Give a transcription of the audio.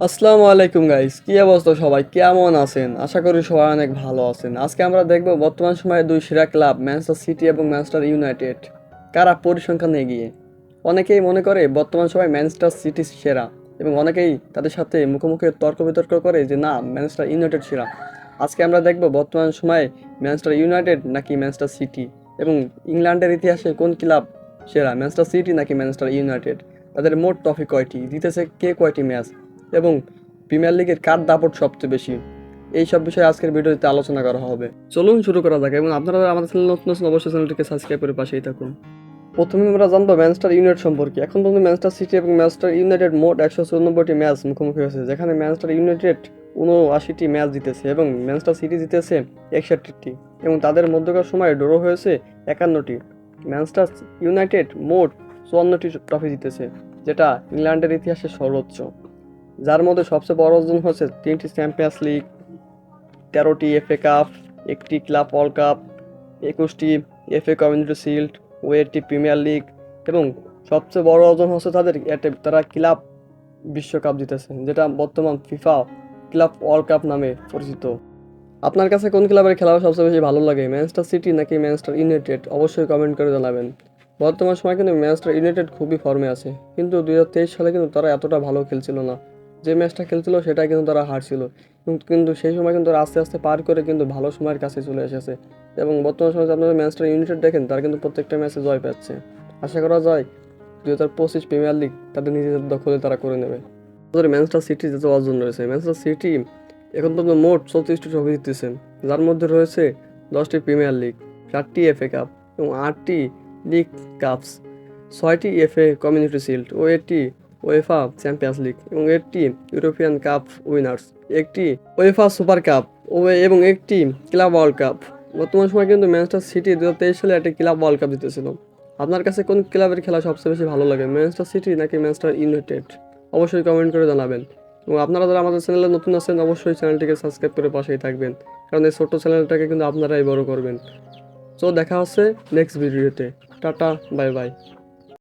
আসসালামু আলাইকুম গাইস কি অবস্থা সবাই? কেমন আছেন? আশা করি সবাই অনেক ভালো আছেন। আজকে আমরা দেখব বর্তমান সময়ে দুই সেরা ক্লাব ম্যানচেস্টার সিটি এবং ম্যানচেস্টার ইউনাইটেড কারা পরিসংখ্যান এগিয়ে। অনেকেই মনে করে বর্তমান সময় ম্যানচেস্টার সিটি সেরা এবং অনেকেই তাদের সাথে মুখোমুখি তর্ক বিতর্ক করে যে, না ম্যানচেস্টার ইউনাইটেড সেরা। আজকে আমরা দেখব বর্তমান সময়ে ম্যানচেস্টার ইউনাইটেড নাকি ম্যানচেস্টার সিটি এবং ইংল্যান্ডের ইতিহাসে কোন ক্লাব সেরা ম্যানচেস্টার সিটি নাকি ম্যানচেস্টার ইউনাইটেড তাদের মোট ট্রফি কয়টি? জিতেছে কে কয়টি ম্যাচ? এবং প্রিমিয়ার লিগের কার দাপট সবচেয়ে বেশি? এই সব বিষয়ে আজকের ভিডিওতে আলোচনা করা হবে। চলুন শুরু করা যাক এবং আপনারা আমাদের চ্যানেল নতুন আছেন, অবশ্যই চ্যানেলটিকে সাবস্ক্রাইব করে পাশেই থাকুন। প্রথমে আমরা জানব ম্যানচেস্টার ইউনাইটেড সম্পর্কে। এখন পর্যন্ত ম্যানচেস্টার সিটি এবং ম্যানচেস্টার ইউনাইটেড মোট একশো চুরানব্বইটি ম্যাচ মুখোমুখি হয়েছে, যেখানে ম্যানচেস্টার ইউনাইটেড উনআশিটি ম্যাচ জিতেছে এবং ম্যানচেস্টার সিটি জিতেছে একষট্টিটি এবং তাদের মধ্যকার সময় ড্র হয়েছে একান্নটি। ম্যানচেস্টার ইউনাইটেড মোট চুয়ান্নটি ট্রফি জিতেছে, যেটা ইংল্যান্ডের ইতিহাসে সর্বোচ্চ। যার মধ্যে সবচেয়ে বড় অর্জন হচ্ছে তিনটি চ্যাম্পিয়ন্স লিগ, তেরোটি এফএ কাপ, একটি ক্লাব ওয়ার্ল্ড কাপ, একুশটি এফএ কমিউনিটি শিল্ড ও একটি প্রিমিয়ার লিগ এবং সবচেয়ে বড় অর্জন হচ্ছে তাদের এতে- তারা ক্লাব বিশ্বকাপ জিতেছে, যেটা বর্তমান ফিফা ক্লাব ওয়ার্ল্ড কাপ নামে পরিচিত। আপনার কাছে কোন ক্লাবের খেলা সবচেয়ে বেশি ভালো লাগে, ম্যানচেস্টার সিটি নাকি ম্যানচেস্টার ইউনাইটেড? অবশ্যই কমেন্ট করে জানাবেন। বর্তমান সময় কিন্তু ম্যানচেস্টার ইউনাইটেড খুবই ফর্মে আছে, কিন্তু দু হাজার তেইশ সালে কিন্তু তারা এতটা ভালো খেলছিল না। যে ম্যাচটা খেলছিল সেটা কিন্তু তারা হারছিল। কিন্তু- সেই সময় কিন্তু আস্তে আস্তে পার করে কিন্তু ভালো সময়ের কাছে চলে এসেছে। এবং বর্তমান সময়ে আপনারা ম্যাচটা ইউনাইটেড দেখেন, তারা কিন্তু প্রত্যেকটা ম্যাচে জয় পাচ্ছে। আশা করা যায় দু হাজার পঁচিশ প্রিমিয়ার লিগ তাদের নিজেদের দখলে তারা করে নেবে। তাদের ম্যানচেস্টার সিটি যে অর্জন রয়েছে। ম্যানচেস্টার সিটি এখন পর্যন্ত মোট চৌত্রিশটি ট্রফি জিতেছে যার মধ্যে রয়েছে দশটি প্রিমিয়ার লিগ চারটি এফএ কাপ এবং আটটি লিগ কাপস ছয়টি এফএ কমিউনিটি শিল্ড ও একটি ওয়েফা চ্যাম্পিয়ন্স লিগ এবং একটি ইউরোপিয়ান কাপ উইনার্স একটি ওয়েফা সুপার কাপ ও এবং একটি ক্লাব ওয়ার্ল্ড কাপ বর্তমান সময় কিন্তু ম্যানচেস্টার সিটি দু হাজার তেইশ সালে একটি ক্লাব ওয়ার্ল্ড কাপ জিতেছিল। আপনার কাছে কোন ক্লাবের খেলা সবচেয়ে বেশি ভালো লাগে ম্যানচেস্টার সিটি নাকি ম্যানচেস্টার ইউনাইটেড অবশ্যই কমেন্ট করে জানাবেন। এবং আপনারা যারা আমাদের চ্যানেলে নতুন আছেন, অবশ্যই চ্যানেলটিকে সাবস্ক্রাইব করে পাশেই থাকবেন, কারণ এই ছোট্ট চ্যানেলটাকে কিন্তু আপনারাই বড় করবেন। তো দেখা হচ্ছে নেক্সট ভিডিওতে টাটা বাই বাই